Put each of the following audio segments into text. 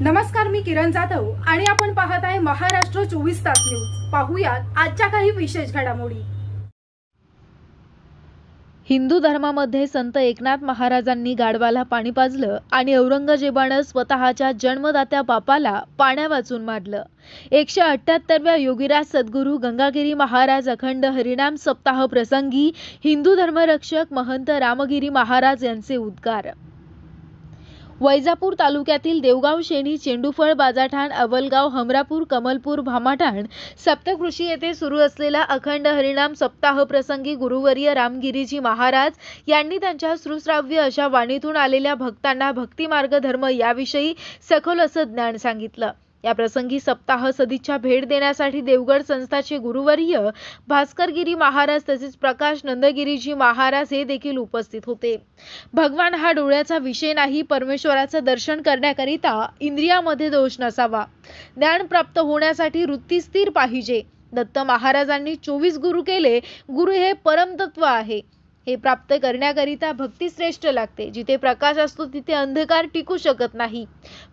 नमस्कार मी किरण जाधव आणि आपण पाहत आहे महाराष्ट्र चोवीस तास न्यूज. पाहूयात आजच्या काही विशेष घडामोडी. हिंदू धर्मामध्ये संत एकनाथ महाराजांनी गाढवाला पाणी पाजलं आणि औरंगजेबानं स्वतःच्या जन्मदात्या बापाला पाण्या वाचून मारलं. एकशे अठ्ठ्याहत्तरव्या योगीराज सद्गुरू गंगागिरी महाराज अखंड हरिनाम सप्ताह प्रसंगी हिंदू धर्मरक्षक महंत रामगिरी महाराज यांचे उद्गार. वैजापूर तालुक्यातील देवगाव शेणी चेंडूफळ बाजाठाण अवलगाव हमरापूर कमलपूर भामाठाण सप्तकृषी येथे सुरू असलेला अखंड हरिणाम सप्ताह प्रसंगी गुरुवर्य रामगिरीजी महाराज यांनी त्यांच्या सुश्राव्य अशा वाणीतून आलेल्या भक्तांना भक्तिमार्ग धर्म याविषयी सखोल असं ज्ञान सांगितलं. या प्रसंगी सप्ताह सदिच्छा भेट देण्यासाठी देवगड संस्थाचे गुरुवर्य भास्करगिरी महाराज तसेच प्रकाश नंदगिरीजी महाराज हे देखील उपस्थित होते. भगवान हा डोळ्याचा विषय नाही परमेश्वराचं दर्शन करण्याकरिता इंद्रियामध्ये दोष नसावा. ज्ञान प्राप्त होण्यासाठी वृत्ती स्थिर पाहिजे. दत्त महाराजांनी चोवीस गुरु केले. गुरु हे परमतत्व आहे. हे प्राप्त करण्याकरिता भक्ती श्रेष्ठ लागते. जिथे प्रकाश असतो तिथे अंधकार टिकू शकत नाही.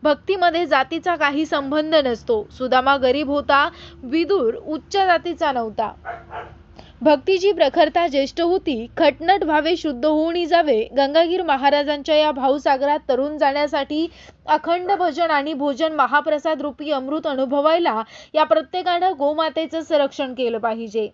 भक्तीमध्ये जातीचा काही संबंध नसतो. सुदामा गरीब होता विदूर उच्च जातीचा नव्हता. भक्तीची प्रखरता ज्येष्ठ होती खटनट भावे शुद्ध होऊन जावे गंगागीर महाराजांच्या या भाऊसागरात तरुण जाण्यासाठी अखंड भजन आणि भोजन महाप्रसाद रूपी अमृत अनुभवायला या प्रत्येकानं गोमातेचं संरक्षण केलं पाहिजे.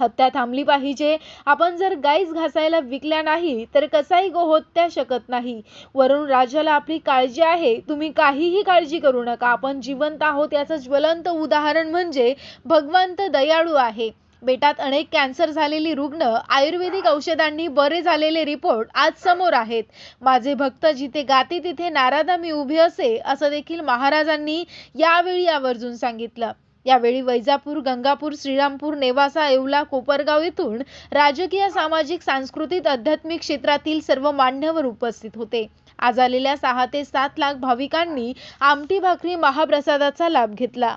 हत्या थांबली पाहिजे. आपण जर गाईज घासायला विकल्या नाही तर कसाही गोहत्या शकत नाही. वरून राजाला आपली काळजी आहे. तुम्ही काहीही काळजी करू नका. आपण जिवंत आहोत याचं ज्वलंत उदाहरण म्हणजे भगवंत दयाळू आहे. बेटात अनेक कॅन्सर झालेली रुग्ण आयुर्वेदिक औषधांनी बरे झालेले रिपोर्ट आज समोर आहेत. माझे भक्त जिथे गाते तिथे नारादा मी उभे असे असं देखील महाराजांनी यावेळी आवर्जून सांगितलं. यावेळी वैजापूर गंगापूर श्रीरामपूर नेवासा येवला कोपरगाव येथून राजकीय सामाजिक सांस्कृतिक आध्यात्मिक क्षेत्रातील सर्व मान्यवर उपस्थित होते. आज आलेल्या सहा ते सात लाख भाविकांनी आमटी भाकरी महाप्रसादाचा लाभ घेतला.